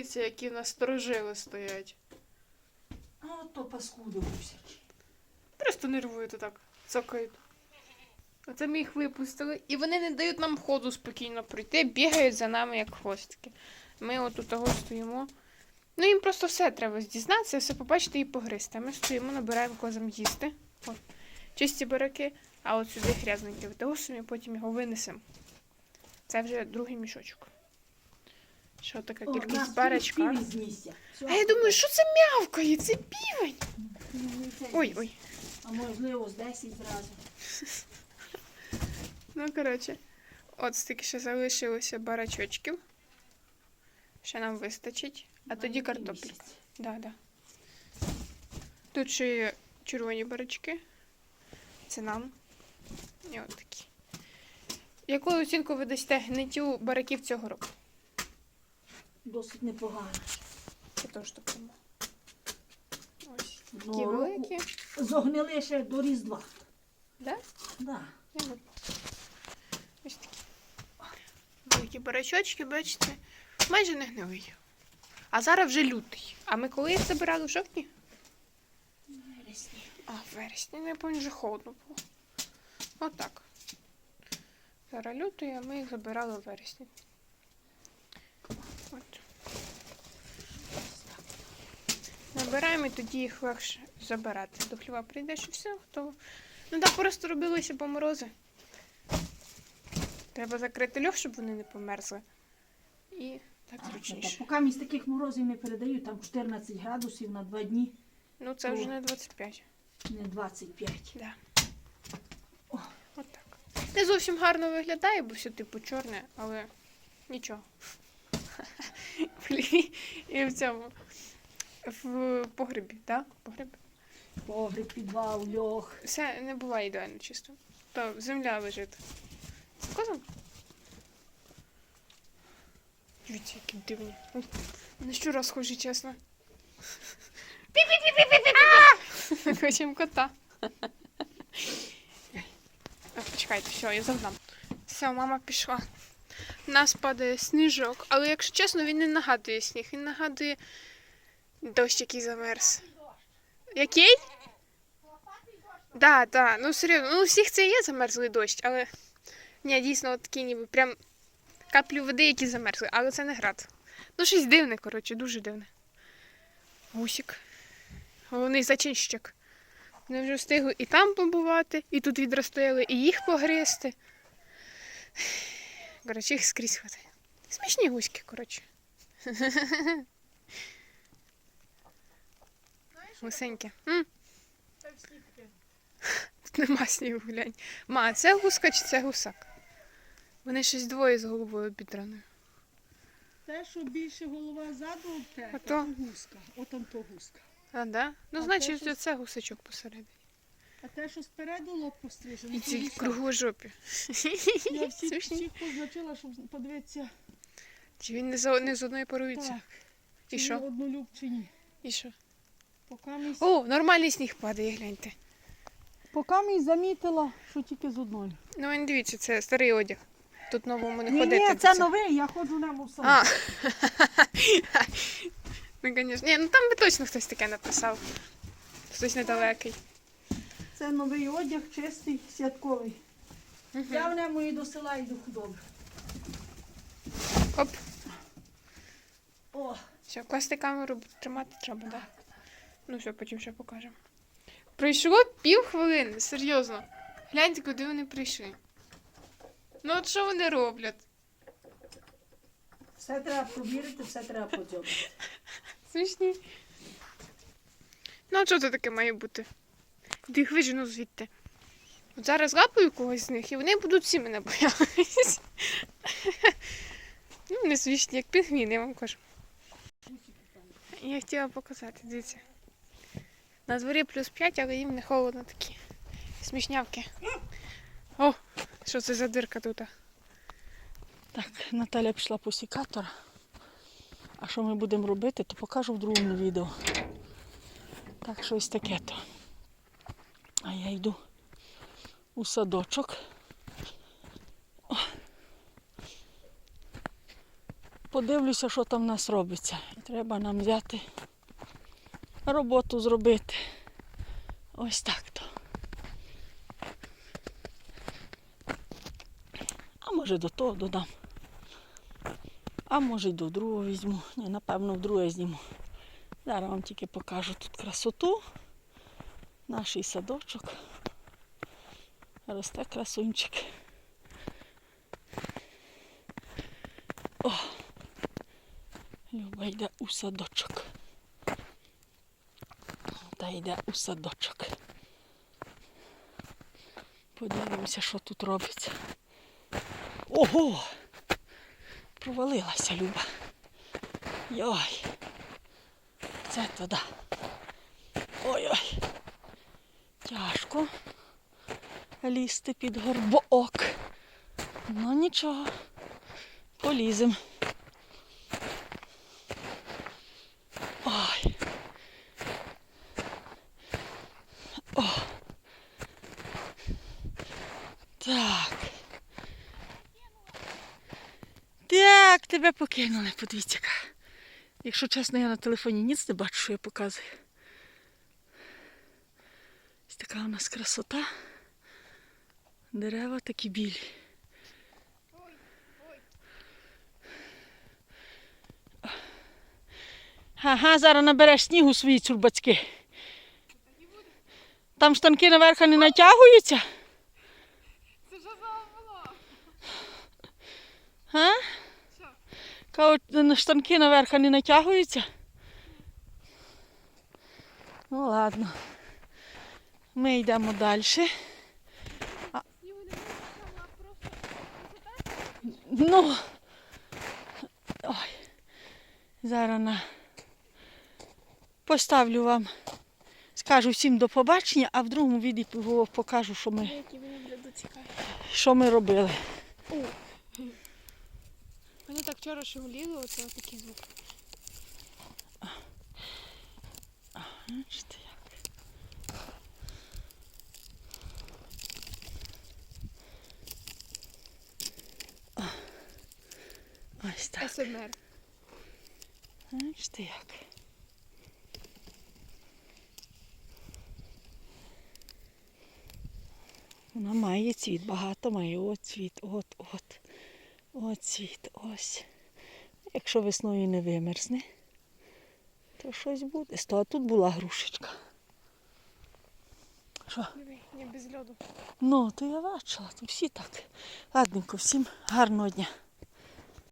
Дивіться, які в нас сторожили стоять. А то паскуди гусячі. Просто нервують отак, цокають. Оце ми їх випустили, і вони не дають нам ходу спокійно пройти, бігають за нами як хвостики. Ми отут того стоїмо. Ну їм просто все треба дізнатися, все побачити і погризти. А ми стоїмо, набираємо козам їсти. От. Чисті бараки, а от сюди грязненькі витягусимо і потім його винесемо. Це вже другий мішочок. Що така О, кількість барачка. А я думаю, що це м'явкає? Це півень. Ой, ой. А можливо, з 10 зразу. Ну, коротше, от стільки ще залишилося барачочків. Ще нам вистачить. А тоді місяць. Да, да. Тут ще є червоні барачки. Це нам. І от такі. Яку оцінку ви дасте гниттю бараків цього року? Досить непогано. Це теж так само. Ось. Такі Одного великі. Зогнили ще до Різдва. Да? Да. Я люблю. Ось такі. Великі барачочки, бачите, майже не гнилий. А зараз вже лютий. А ми коли їх забирали в жовтні? Вересні. А, в вересні, ну, я пам'ятаю, вже холодно було. Отак. Зараз лютий, а ми їх забирали в вересні. От. Набираємо і тоді їх легше забирати. До хліва прийдеш і все, готово. Ну так просто робилися поморози. Треба закрити льох, щоб вони не померзли. І так зручніше. Поки місь таких морозів не передають, там 14 градусів на 2 дні, Ну це вже не 25. не 25. Да. О. Отак. Не зовсім гарно виглядає, бо все типу чорне, але нічого. І в цьому. В погребі, так? Погреб. Погріб, підвал, льох. Все не буває ідеально чисто. То земля лежить. Це козом? Дивіться, які дивні. На щура схожі, чесно. Пі-пі-пі-пі-пі-пі! Хочемо кота. Почекайте, все, я завдам. Все, мама пішла. У нас падає сніжок, але якщо чесно, він не нагадує сніг, він нагадує дощ, який замерз. Який? Да, да, ну серйозно, ну у всіх це є замерзлий дощ, але ні, дійсно, от такі ніби прям каплі води, які замерзли, але це не град. Ну, щось дивне, коротше, дуже дивне. Гусік. Головний зачинщик. Вони вже встигли і там побувати, і тут відростояли, і їх погризти. Коротше, їх скрізь хватає. Смішні гуськи, коротше. Гусенькі. М? Тут нема снігу, глянь. Ма, це гуска чи це гусак? Вони щось двоє з головою обідраною. Те, що більше голова ззаду обтерта, Ото. то гуска. Отам то гуска. А, да? Ну, А значить, те, що- це гусачок посередині. А те, що спереду лоб пострижений, І то ці гуска. кругложопі. Я всіх, Смішні. всіх позначила, щоб подивитися, Чи він не, за, не з одної порується? так, І чи що? однолюб чи ні. І що? Поки мій, О, нормальний сніг падає, гляньте. Поки мій замітила, що тільки з одною. Ну, він дивіться, це старий одяг. Тут новому не Ні, ходити. ні, це новий, я ходжу нему в А. ну, звісно. Ні, ну там би точно хтось таке написав. Хтось недалекий. Це новий одяг, чистий, святковий. Мгм. Я в ньому і до села йду худоби. Оп. О, Все, класти камеру тримати треба, так? Да? Ну все, потім ще покажемо. Пройшло пів хвилини, серйозно. Гляньте, куди вони прийшли. Ну от що вони роблять? Все треба провірити, все треба подзьобати. Смішні. Ну, а що це таке має бути? Їх вижену звідти? От зараз лапаю когось з них, і вони будуть всі мене боятися. Ну, не смішні, як пінгвіни, я вам кажу. Я хотіла показати, дивіться. На дворі плюс 5, але їм не холодно такі. Смішнявки. О, що це за дирка тут? Так, Наталя пішла по сікатор. А що ми будемо робити, то покажу в другому відео. Так, щось таке то. А я йду у садочок. О. подивлюся, що там в нас робиться. І треба нам взяти роботу зробити. Ось так то. А може до того додам. А може й до другого візьму. Ні, напевно, в друге зніму. Зараз вам тільки покажу тут красоту. Наш садочок. Росте красунчик. О! Люба йде у садочок. Та йде у садочок. Подивимося, що тут робиться. Ого! Провалилася Люба. Йой. Це туди. Ой-ой. Тяжко лізти під горбок. Ну нічого. Полізем. Ой. О. Так. Так, тебе покинули, подивіться. Якщо чесно, я на телефоні ніц не бачу, що я показую. Ось така у нас красота. Дерева такі білі. Ага, зараз набереш снігу свої цурбацьки. Там штанки наверх не натягуються? Це за було? А? Що? На штанки наверх не натягуються? Ну ладно. Ми йдемо далі. Просто Ну. Ой. Зараз на... поставлю вам. Скажу всім до побачення, а в другому відео покажу, що ми, що ми робили. Вчора шевеліли, оце такий звук. Бачите, як. О, Ось так. СМР. Бачите як. Вона має цвіт, багато має. От цвіт, от, От ось. Якщо весною не вимерзне, то щось буде. Сто, а тут була грушечка. Що? Ні, без льоду. Ну, то я бачила, то всі так. Ладненько, всім гарного дня.